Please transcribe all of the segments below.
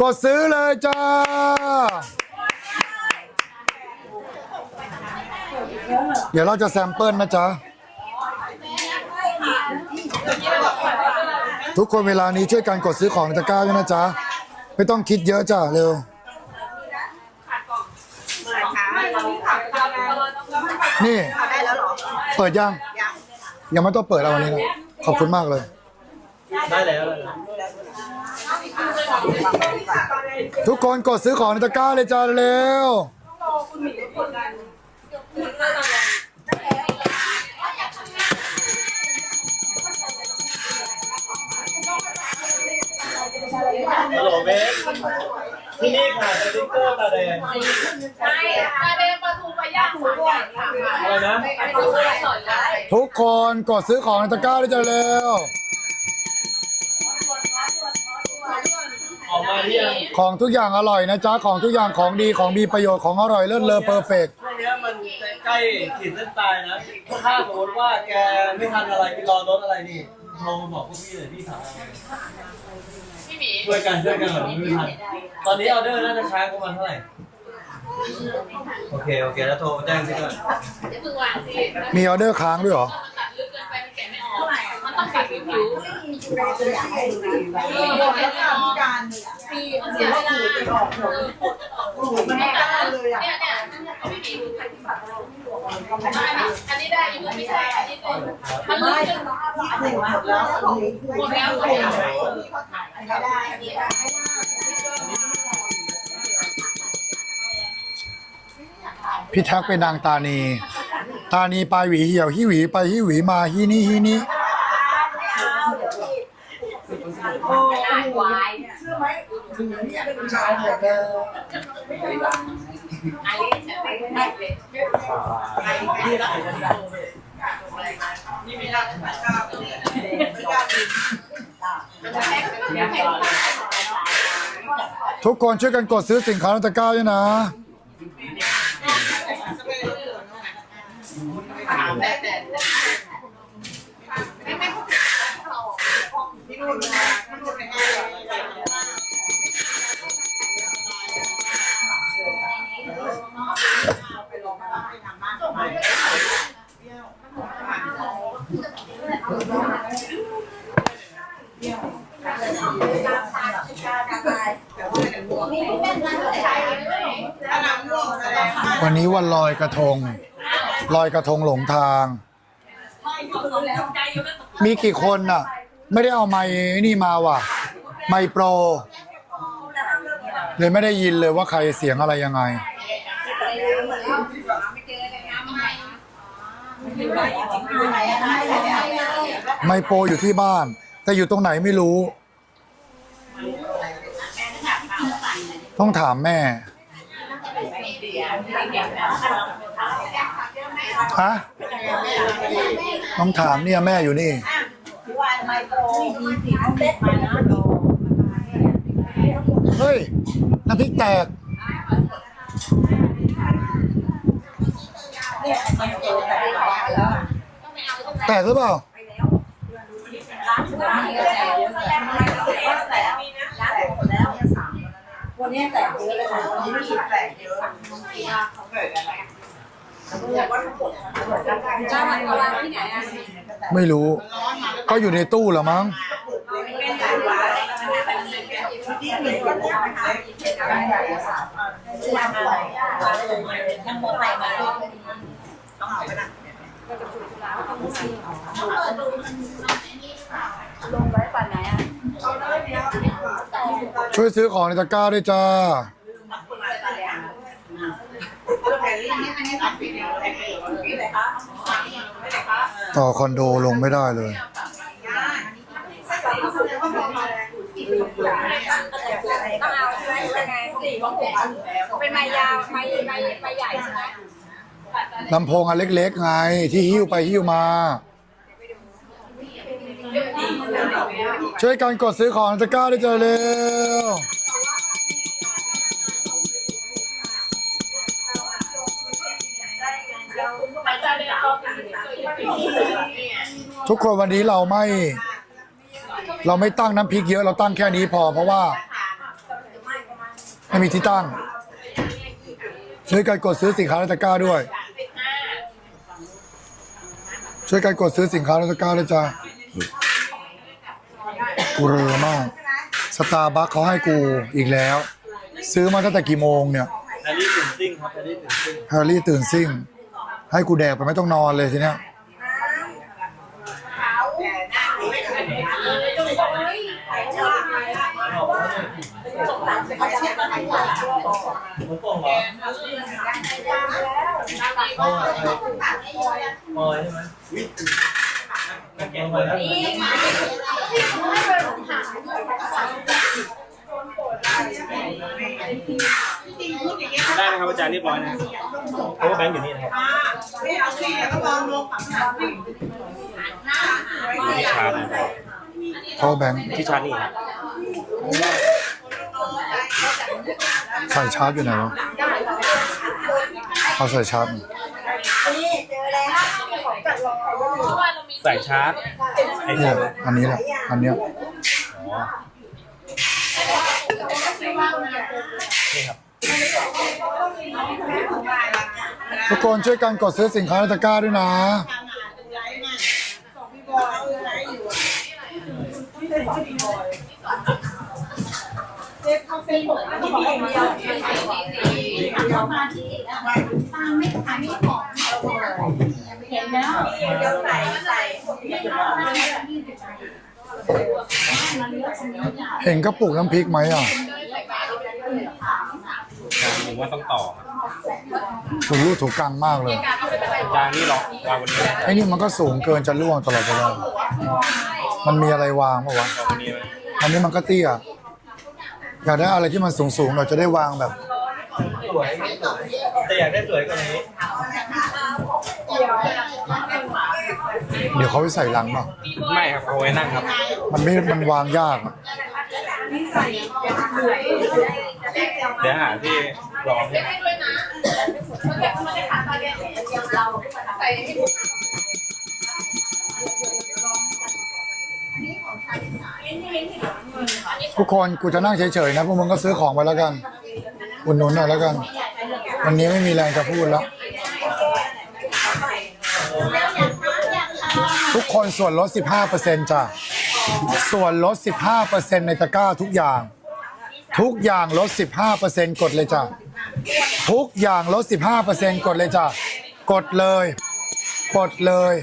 กดซื้อเลยจ้า เดี๋ยวเราจะแซมเปิลนะจ๊ะ ทุกคนเวลานี้ช่วยกันกดซื้อของตะกร้าด้วยนะจ๊ะ ไม่ต้องคิดเยอะจ้ะเร็วนี่ เปิดยัง ยังยังไม่ต้องเปิดเอาวันนี้นะขอบคุณมากเลย ได้แล้ว ทุกคนกดซื้อของในตะกร้าเลยจ้าเร็วฮัลโหลเบสที่นี่ค่ะสติ๊กเกอร์ตาแดงไม่มาเดินประตูไปย่างสามอย่างค่ะอะไรนะประตูไปสอนเลยทุกคนกดซื้อของในตะกร้าเลยจ้าเร็ว ของทุกอย่างอร่อยนะจ๊ะ ของทุกอย่างของดีของมีประโยชน์ของอร่อยเลิศเลอเพอร์เฟกช่วงเนี้ยมันใกล้ขีดเส้นตายนะ ถ้าสมมติว่าแกไม่ทันอะไรไปรอรถอะไรนี่โทรมาบอกพวกพี่เลยพี่ถามอะไรพี่หมีช่วยกันช่วยกันแบบไม่ทันตอนนี้ออเดอร์น่าจะช้าประมาณเท่าไหร่โอเคโอเคแล้วโทรแจ้งซิก่อน เดี๋ยวเพิ่งวางสิ มีออเดอร์ค้างด้วยเหรอ ต้องตัดผิวผิวมีหมดแล้วค่ะมีการปีมันเสียเวลามันไม่ได้เลยอะเนี่ยเนี่ยพี่มีอันนี้อันนี้ได้อยู่ไม่ใช่อันนี้เป็นมันลึกจนหมดแล้วหมดแล้วไม่ได้พี่แท็กเป็นนางตานี ตานีปลายหวีเหี่ยวฮิหวีไปฮิหวีมาฮินี่ฮินี่ วายเชื่อไหมถึงนี่เป็นผู้ชายหมดเลยอันนี้ฉันไม่ได้เลยทุกคนช่วยกันกดซื้อสินค้าในตะกร้าด้วยนะที่นู่นที่นู่นไม่ได้ วันนี้วันลอยกระทง ลอยกระทงหลงทาง มีกี่คนน่ะ ไม่ได้เอาไม้นี่มาว่ะ ไมค์โปร เลยไม่ได้ยินเลยว่าใครเสียงอะไรยังไง ไมค์โปรอยู่ที่บ้าน แต่อยู่ตรงไหนไม่รู้ ต้องถามแม่ ฮะต้องถามเนี่ยแม่อยู่นี่เฮ้ยน้ำพริกแตกแตกหรือเปล่าวั นนี้แตกเยอะเลยค่ะนนี้มีแตกเยอะเขาเกิดอะไรบอกว่าทั้งหมดจ้ามันวางที่ไหนอะไม่รู้ ก็อยู่ในตู้เหรอมั้งเป็นการร้ายที่มีคนนะคะนั่งมอไซค์มาต้องเอาไปนะ ช่วยซื้อของในตะกร้าด้วยจ้า ต่อคอนโดลงไม่ได้เลย ต้องเอาใช่ไหมยังไงสี่ของผมเป็นไม้ยาวไม้ไม้ไม้ใหญ่ใช่ไหมลำโพงอันเล็กๆไงที่หิ้วไปหิ้วมา ช่วยกันกดซื้อของในตะกร้าได้วยจ้าเร็วทุกคนวันนี้เราไม่ เราไม่ตั้งน้ำพริกเยอะเราตั้งแค่นี้พอ เพราะว่า ไม่มีที่ตั้ง ช่วยกันกดซื้อสินค้าในตะกร้าด้วย ช่วยกันกดซื้อสินค้าในตะกร้าด้วยจ้า กูเรอมากสตาร์บัคเขาให้กูอีกแล้ว ซื้อมาตั้งแต่กี่โมงเนี่ยแฮร์รี่ตื่นซิ่งครับแฮร์รี่ตื่นซิ่งแฮร์รี่ตื่นซิ่ง ให้กูแดกไปไม่ต้องนอนเลยทีเนี้ยมันโป่งเหรอโอ้ยโอ้ยใช่ไหม นักเก็ตเลยนะได้นะครับอาจารย์เรียบร้อยนะเพราะว่าแบงค์อยู่นี่นะครับไม่เอาสิก็ลองลงฝั่งหลังสิที่ชาร์จนะครับพราะแบงค์ที่ชาร์จนี่ครับใส่ชาร์จอยู่ไหนวะเอาใส่ชาร์จใส่ชาร์จไอโฟเนี่ยนอันนี้แหละ อันเนี้ยอ๋อนี่ครับ ทุกคนช่วยกันกดซื้อสินค้าในตะกร้าด้วยนะ เดี๋ยวใส่ใส่เห็นกระปุกน้ำพริกไหมอะอาจารย์ผมว่าต้องต่อครับถูรูดถูกกังมากเลยอาจารย์นี่หรอกวางวันนี้ไอ้นี่มันก็สูงเกินจะล่วงตลอดเวลามันมีอะไรวางปะวะ วางวันนี้ไหมอันนี้มันก็เตี้ยอยากได้อะไรที่มันสูงสูงๆเราจะได้วางแบบ สวยแต่อยากได้สวยกว่านี้ เดี๋ยว เขาไปใส่ลังเปล่ะไม่ครับเอาไว้นั่งครับ มันไม่ มันวางยากอะเดี๋ยวหาที่รองให้ด้วยนะมันแบบมันได้ขาตาแดงเราใส่ให้ดูทุกคนกูจะนั่งเฉยๆนะพวกมึงก็ซื้อของไปแล้วกัน อุดหนุนหน่อยแล้วกัน วันนี้ไม่มีแรงจะพูดแล้ว ทุกคนส่วนลด 15%จ้ะ ส่วนลด 15%ในตะกร้าทุกอย่าง ทุกอย่างลด 15%กดเลยจ้ะ ทุกอย่างลด 15%กดเลยจ้ะ กดเลย กดเลย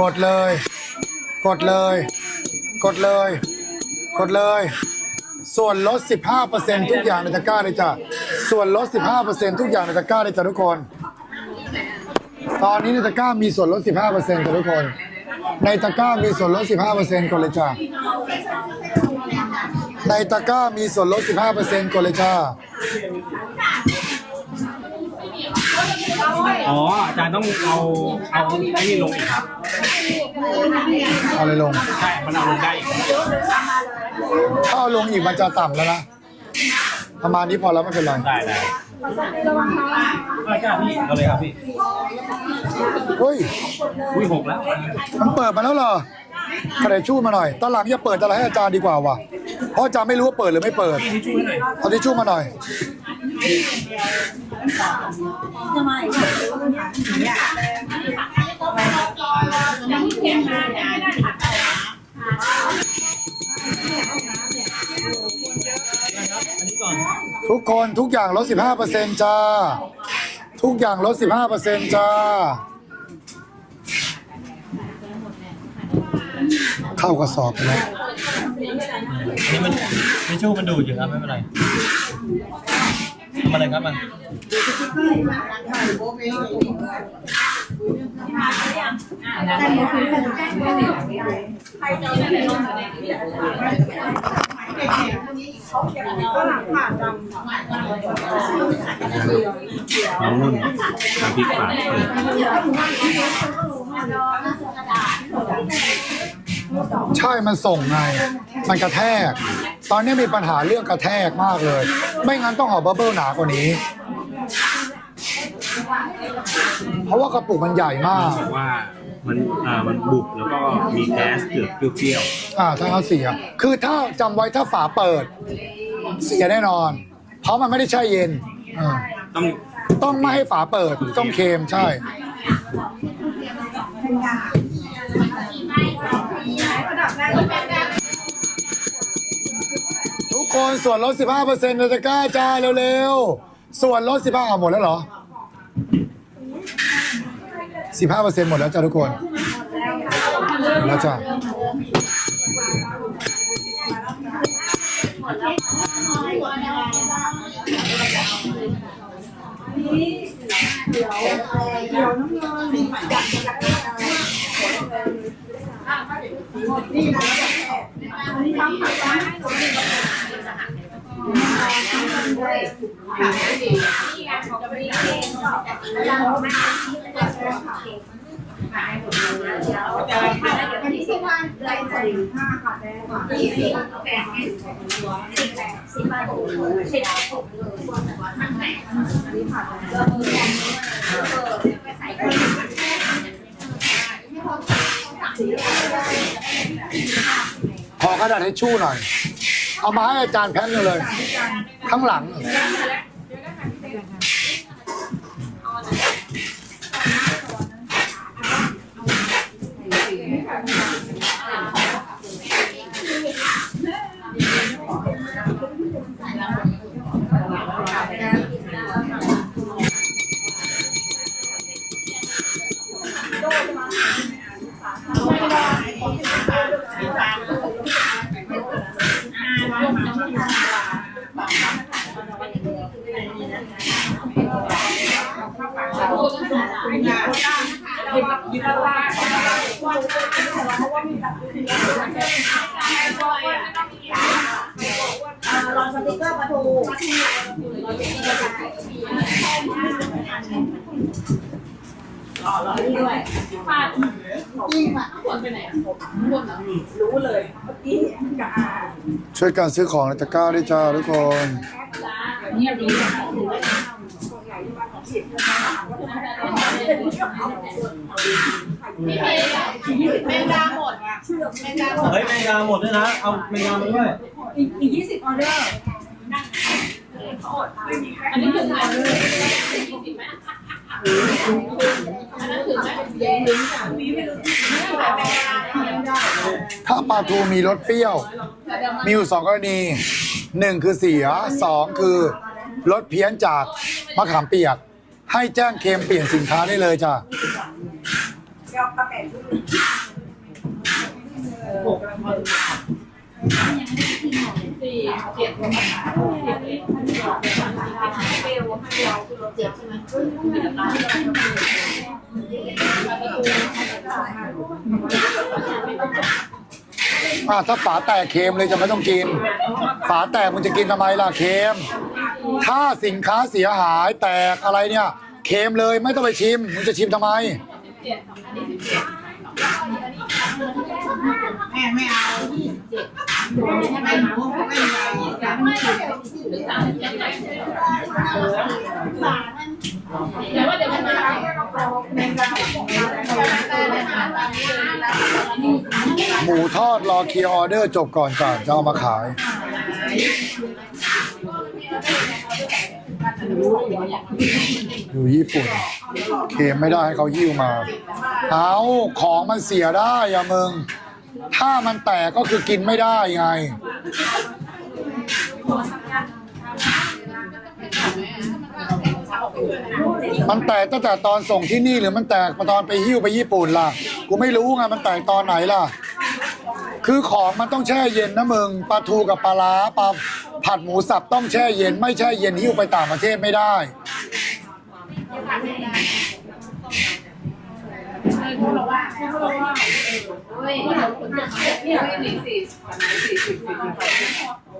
กดเลย กดเลย กดเลย กดเลย ส่วนลด 15%ทุกอย่างในตะกร้าเลยจ้ะ ส่วนลด 15%ทุกอย่างในตะกร้าเลยจ้ะทุกคนตอนนี้ในตะกร้ามีส่วนลด 15%จ้ะทุกคน ในตะกร้ามีส่วนลด 15%กดเลยจ้ะในตะกร้ามีส่วนลด 15%กดเลยจ้าอ๋อ อาจารย์ต้องเอาเอาไอ้นี่ลงอีกครับ เอาเลยลง ใช่ มันเอาลงได้อีกถ้าเอาลงอีกมันจะต่ำแล้วนะ ประมาณนี้พอแล้วไม่เป็นไรได้ได้ไม่กล้าพี่เอาเลยครับพี่เฮ้ยอุ้ยหกแล้วมันเปิดมาแล้วเหรอขนาดชู่มาหน่อยตอนหลังอย่าเปิดอะไรให้อาจารย์ดีกว่าว่ะเพราะอาจารย์ไม่รู้ว่าเปิดหรือไม่เปิดพี่ทิชชู่ให้หน่อยเอาทิชชู่มาหน่อยอันนี้ก่อน ทุกคนทุกอย่างลด15%จ้า ทุกอย่างลด15%จ้า เข้ากระสอบไปแล้วอันนี้มันทิชชู่มันดูดอยู่ครับไม่เป็นไรทำอะไรครับมันน้อง นุ่นน้ำพริกฝาดใช่มันส่งไง มันกระแทก ตอนนี้มีปัญหาเรื่องกระแทกมากเลย ไม่งั้นต้องห่อบับเบิ้ลหนากว่านี้ เพราะว่ากระปุกมันใหญ่มากบอกว่า มันอ่ามันบุบแล้วก็มีแก๊สเกือบเปรี้ยวอ่าถ้าเขาเสีย คือถ้าจำไว้ถ้าฝาเปิด เสียแน่นอนพเพราะมันไม่ได้แช่เย็นอ่าต้องต้องไม่ให้ฝาเปิดต้องเค็มใช่ ทุกคนส่วนลด 15%ในตะกร้าจ้าเร็วๆ ส่วนลด 15เอาหมดแล้วเหรอ 15%หมดแล้วจ้าทุกคนหมดแล้วจ้านี่นะนี่ทำผักได้ให้ตัวเอง ขอกระดาษให้ชู่หน่อย เอามาให้อาจารย์แพทย์หนึ่งเลย ข้างหลัง รู้เลยเมื่อกี้กะอาช่วยกันซื้อของในตะกร้าด้วยจ้าทุกคนแมงดาหมดแมงดาหมดเฮ้ยแมงดาหมดด้วยนะ เอาแมงดามาด้วยอีกอีกยี่สิบออเดอร์อันนี้ถึงไหมอันนั้นถึงไหมเย็นมีไม่รู้แมงดา ถ้าปลาทูมีรสเปรี้ยว มีอยู่สองกรณีหนึ่งคือเสียสองคือรสเพี้ยนจากมะขามเปียก ให้แจ้งเคมเปลี่ยนสินค้าได้เลยจ้ะ เดี๋ยวประแปะชุดสี่เจ็ดเจ็ดใช่ไหมอะถ้าฝาแตกเค็มเลยจะไม่ต้องกิน ฝาแตกมึงจะกินทำไมล่ะเค็มถ้าสินค้าเสียหายแตกอะไรเนี่ยเค็มเลยไม่ต้องไปชิมมึงจะชิมทำไม แม่ไม่เอายี่สิบเจ็ดไม่หนูไม่เอาแต่ไม่ถึงหรือสามเจ็ดไหมเดี๋ยวว่าเดี๋ยวมันมาหมูทอดรอเคลียร์ออเดอร์จบก่อนจ้ะจะเอามาขาย อยู่ญี่ปุ่น เคมไม่ได้ให้เขาหิ้วมา เอาของมันเสียได้อะมึง ถ้ามันแตกก็คือกินไม่ได้ไง มันแตกตั้งแต่ตอนส่งที่นี่หรือมันแตกมาตอนไปหิ้วไปญี่ปุ่นล่ะ กูไม่รู้ไงมันแตกตอนไหนล่ะ คือของมันต้องแช่เย็นนะมึงปลาทูกับปลาร้าปลาผัดหมูสับต้องแช่เย็น ไม่แช่เย็นหิ้วไปต่างประเทศไม่ได้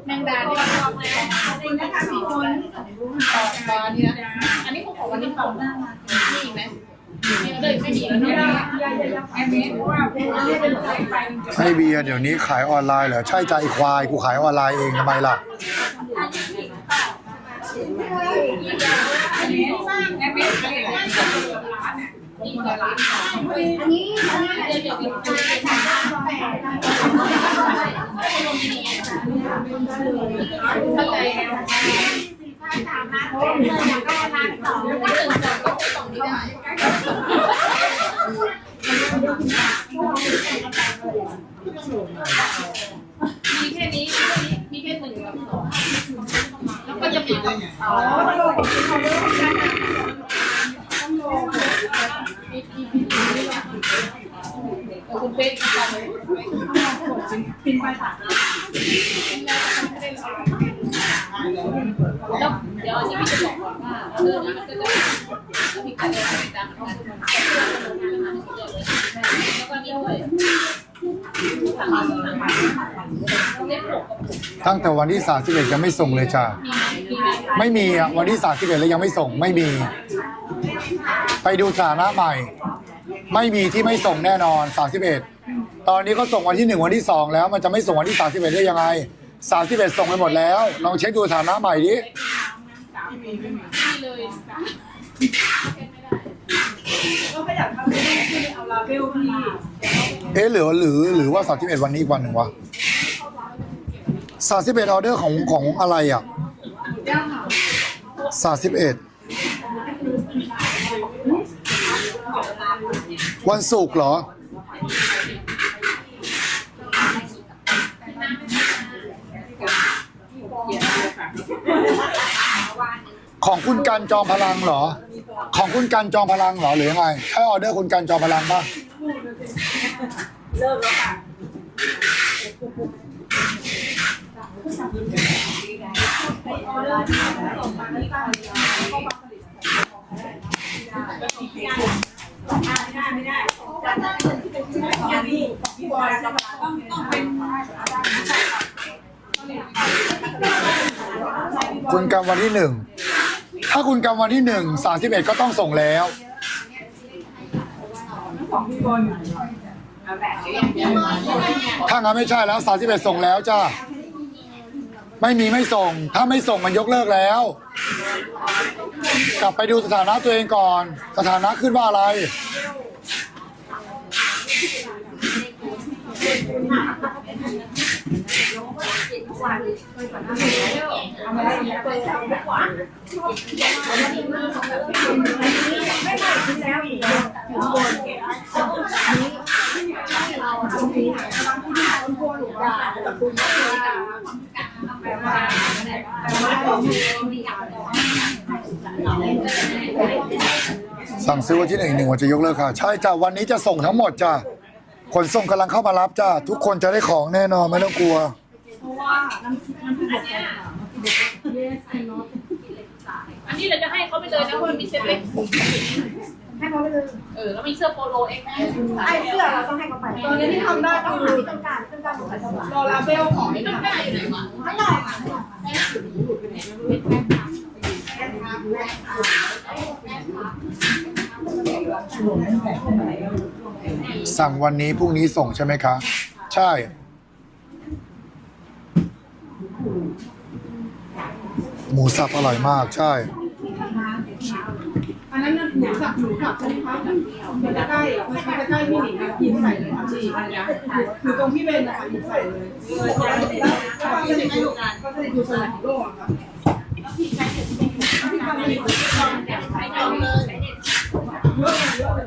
แมงดาที่ชอบเลยคุณนะคะสี่คนต่อบาเนี่ยอันนี้ผมขอวันนี้ของนี่ไหมนี่เลยไม่มี แล้วเนาะให้เบียร์เดี๋ยวนี้ขายออนไลน์เหรอใช่ใจควายกูขายออนไลน์เองทำไมล่ะ เข้าใจก็หนึ่งสองก็สองนี้ได้มีแค่นี้มีแค่หนึ่งกับสองแล้วก็จะมีอ๋อคุณเป๊กกันเลยปินไปค่ะ แล้วเดี๋ยวจะมีจะบอกก่อนว่าเรื่องนี้มันก็จะมีการเดินไปตามกันแล้วก็นี่ด้วยเล็บหกตั้งแต่วันที่ 31 ยังไม่ส่งเลยจ้ะมีไหมมีไหมไม่มีอะวันที่ 31 แล้วยังไม่ส่งไม่มี ไปดูสถานะใหม่ ไม่มีที่ไม่ส่งแน่นอน 31 ตอนนี้ก็ส่งวันที่ 1 วันที่ 2 แล้วมันจะไม่ส่งวันที่ 31 ได้ยังไง 31ส่งไปหมดแล้ว ลองเช็คดูสถานะใหม่ดิเลยก็ขยับทำให้ขึ้นเอาลาเบลพี่เอ๊ะหรือหรือหรือว่า31วันนี้อีกวันหนึ่งวะ31ออเดอร์ของของอะไรอะ31วันศุกร์เหรอ ของคุณกันจอมพลังเหรอ ของคุณกันจอมพลังเหรอหรือยังไงใช่ออเดอร์คุณกันจอมพลังป่ะเลิกแล้วค่ะไม่ได้ไม่ได้พี่พี่บอยจะต้องต้องเป็น คุณกำวันที่หนึ่ง ถ้าคุณกำวันที่หนึ่งสามสิบเอ็ดก็ต้องส่งแล้ว ถ้างั้นไม่ใช่แล้วสามสิบเอ็ดส่งแล้วจ้าไม่มีไม่ส่ง ถ้าไม่ส่งมันยกเลิกแล้ว กลับไปดูสถานะตัวเองก่อน สถานะขึ้นว่าอะไรแล้ สั่งซื้อวันที่หนึ่งหนึ่งวันจะยกเลิกค่ะ ใช่จ้ะวันนี้จะส่งทั้งหมดจ้ะ ขนส่งกำลังเข้ามารับจ้ะทุกคนจะได้ของแน่นอนไม่ต้องกลัวอันนี้เราจะให้เขาไปเลยนะเพราะมันมีเซ็ตเล็กให้เขาไปเลยเออแล้วมีเสื้อโปโลเอ็กซ์ไอ้เสื้อเราต้องให้เขาไปตอนนี้ที่ทำได้ก็คือต้องการต้องการของใครต้องการรอลาเบลของไม่ต้องได้อยู่ไหนวะไม่ได้ค่ะ สั่งวันนี้พรุ่งนี้ส่งใช่ไหมคะ ใช่ หมูสับอร่อยมากใช่ อันนั้นหมูสับหมูสับใช่ไหมคะมันจะใกล้มันจะใกล้พี่หนิงนะยินใส่เลยค่ะพี่อันนี้คือตรงพี่เบนนะคะยินใส่เลยแล้วก็จะได้ดูงานก็จะได้ดูสนามโลกค่ะเยอะเยอะเลย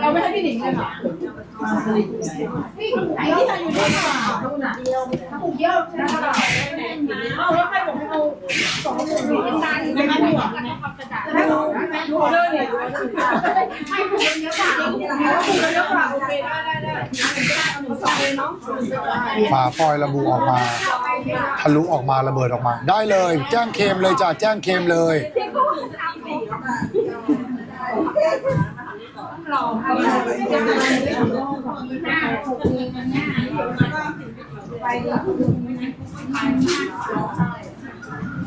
เราไม่ให้พี่หนิงเลยค่ะพี่ไอ้ที่ทำอยู่นี่ค่ะเดียวผูกเยอะใช่ไหมคะเอาแล้วใครบอกให้เอาสองหมื่นดีนานไม่ให้หัวให้ดูดูออเดอร์เนี่ยดูออเดอร์ให้ผูกเยอะกว่าผูกเยอะกว่าโอเคได้ได้ได้สองเลยเนาะฝาฟอยระบุออกมาทะลุออกมาระเบิดออกมา ได้เลย แจ้งเคมเลยจ้ะแจ้งเคมเลย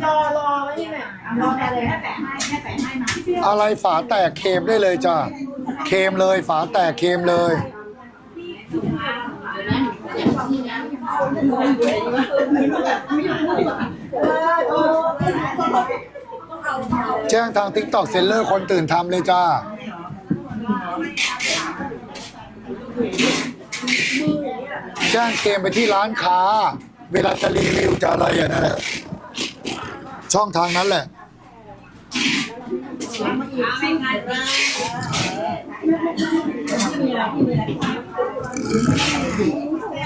รอรอไว้นี่แหละรอแต่เลยให้แปะให้ให้แปะให้นะอะไรฝาแตกเคลมได้เลยจ้ะเคลมเลยฝาแตกเคลมเลย แจ้งทาง t ิ k t o k เซนเลอร์คนตื่นทำเลยจ้า แจ้งเกมไปที่ร้านค้า เวลาจะรีวิวจะอะไรอย่างนั้นแหละช่องทางนั้นแหละ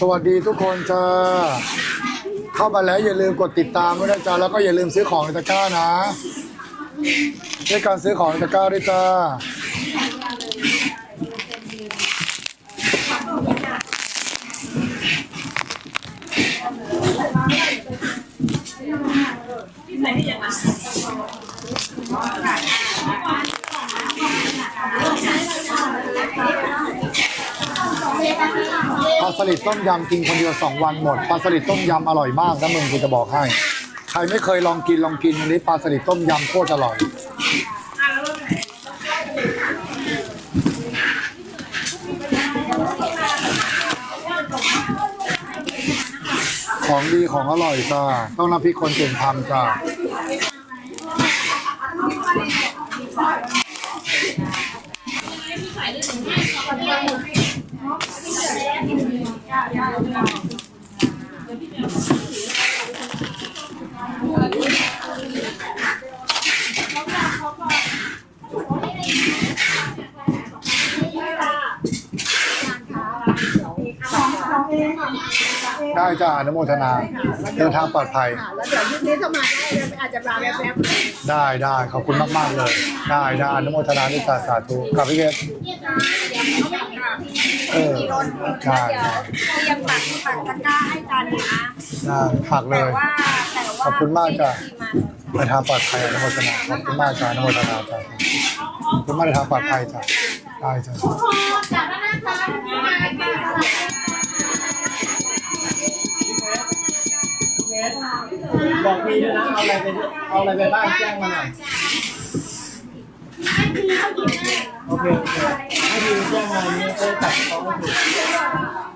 สวัสดีทุกคนจ้า เข้ามาแล้วอย่าลืมกดติดตามด้วยนะจ๊ะแล้วก็อย่าลืมซื้อของในตะกร้านะด้วยการซื้อของในตะกร้าด้วยจ้าปลา ลิดต้มยำกินคนเดียว2วันหมดปลาสลิดต้มยำอร่อยมากนะมึงกูจะบอกให้ ใครไม่เคยลองกินลองกินอันนี้ปลาสลิดต้มยำโคตรอร่อยของดีของอร่อยจ้าต้องน้ำพริคนเก่งทำจ้า ได้จ้าอนุโมทนา เดินทางปลอดภัย แล้วเดี๋ยวยุคนี้ถ้ามาได้อาจจะมาแบบแบบได้ได้ขอบคุณมากๆเลย ได้ได้อนุโมทนาด้วยจ้าสาธุกับพี่เพชรเออใช่ใช่เตรียมปักปักตะกร้าให้กันนะได้ผักเลแต่ย ว่าแต่ว่าขอบคุณมากจ้ะ ที่มาเดินทางปลอดภัยอนุโมทนาขอบคุณมากจ้าอนุโมทนาจ้าขอบคุณมากเดินทางปลอดภัยจ้าได้จ้า บอกพี่ด้วยนะเอาอะไรไปเอาอะไรไปบ้างแจ้งมาหน่อยโอเคโอเคให้พี่แจ้งมาเนี่ยจะตัดเขาไม่ถูก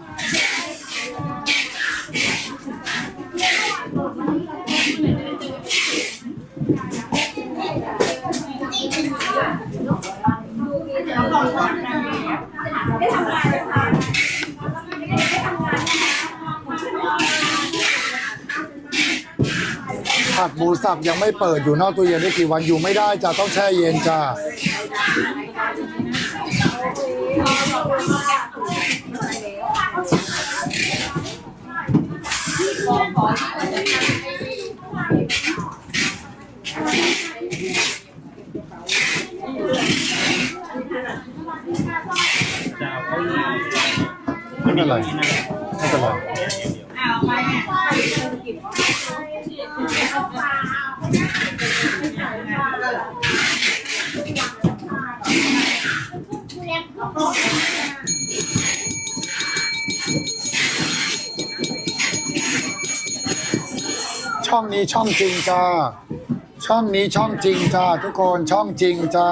ผัดหมูสับยังไม่เปิดอยู่นอกตู้เย็นได้กี่วันอยู่ไม่ได้จ้าต้องแช่เย็นจ้าจะเอาเข้าเลยไม่เป็นไร ช่องนี้ช่องจริงจ้า ช่องนี้ช่องจริงจ้า ทุกคนช่องจริงจ้า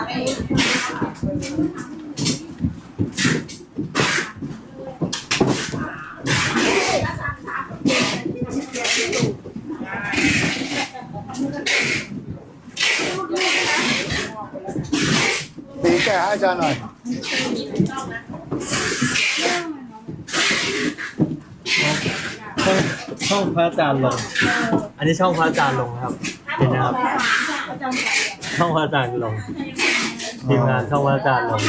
ตีแก่ให้อาจารย์หน่อย ช่องช่พระอาจารย์ลง อันนี้ช่องพระอาจารย์ลงครับ เห็นนะครับ ช่องพระอาจารย์ลง ทีมงานช่องพระอาจารย์ลง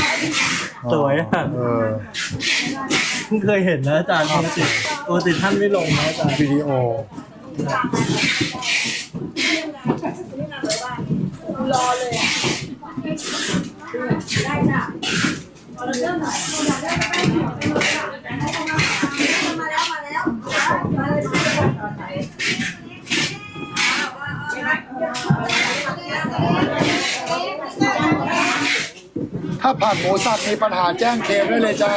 สวยอะเออเพิ่งเคยเห็นนะอาจารย์ปกติปกติท่านไม่ลงนะอาจารย์วิดีโอ ถ้าผัดหมูสับมีปัญหาแจ้งเคมได้เลยจ้า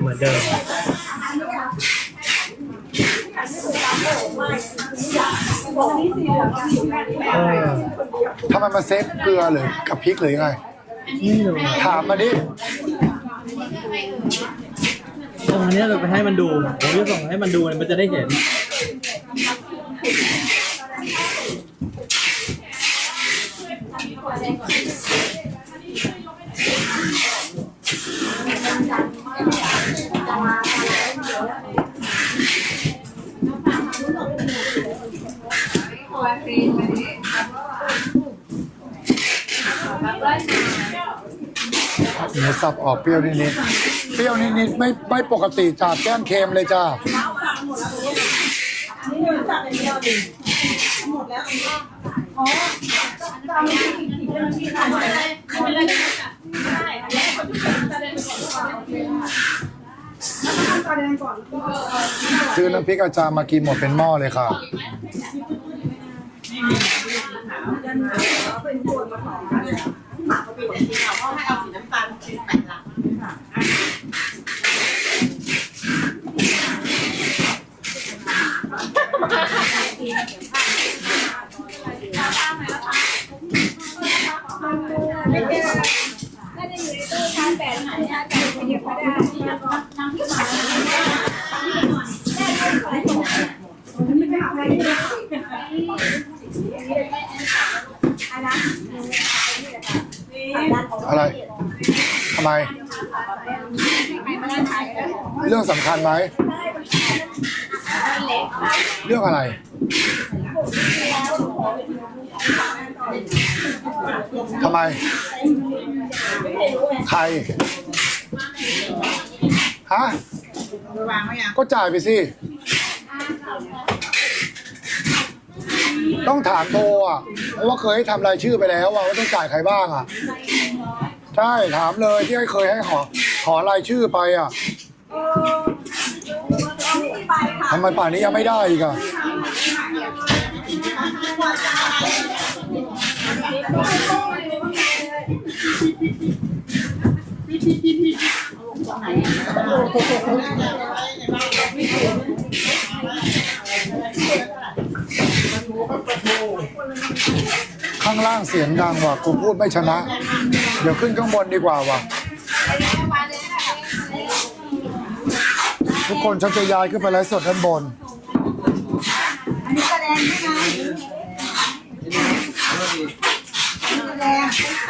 เหมือนเดิม เออ ทำไมมาเซฟเกลือหรือกับพริกหรือยังไงนี่ดูนะถามมาดิตรงนี้เราไปให้มันดูผมจะส่งให้มันดูมันจะได้เห็น หมูสับออกเปรี้ยวนิดๆเปรี้ยวนิดๆไม่ไม่ปกติจ้าแก้มเค็มเลยจ้าซื้อน้ำพริกอาจารย์มากินหมดเป็นหม้อเลยค่ะอ ไม่ได้อยู่ในตู้ชั้นแปดไหนนะไรทำไมเรื่องสำคัญไหม เรื่องอะไร ทำไม ใคร ฮะ ก็จ่ายไปสิ ต้องถามโทรอะเพราะว่าเคยให้ทำรายชื่อไปแล้วอะว่าต้องจ่ายใครบ้างอะ ใช่ถามเลยที่เคยให้ขอขอรายชื่อไปอะทำไมป่านนี้ยังไม่ได้อีกอะ ข้างล่างเสียงดังว่ะกูพูดไม่ชนะ เดี๋ยวขึ้นข้างบนดีกว่าว่ะ ทุกคนฉันจะย้ายขึ้นไปไลฟ์สดด้านบน อันนี้แสดงใช่ไหมแสดง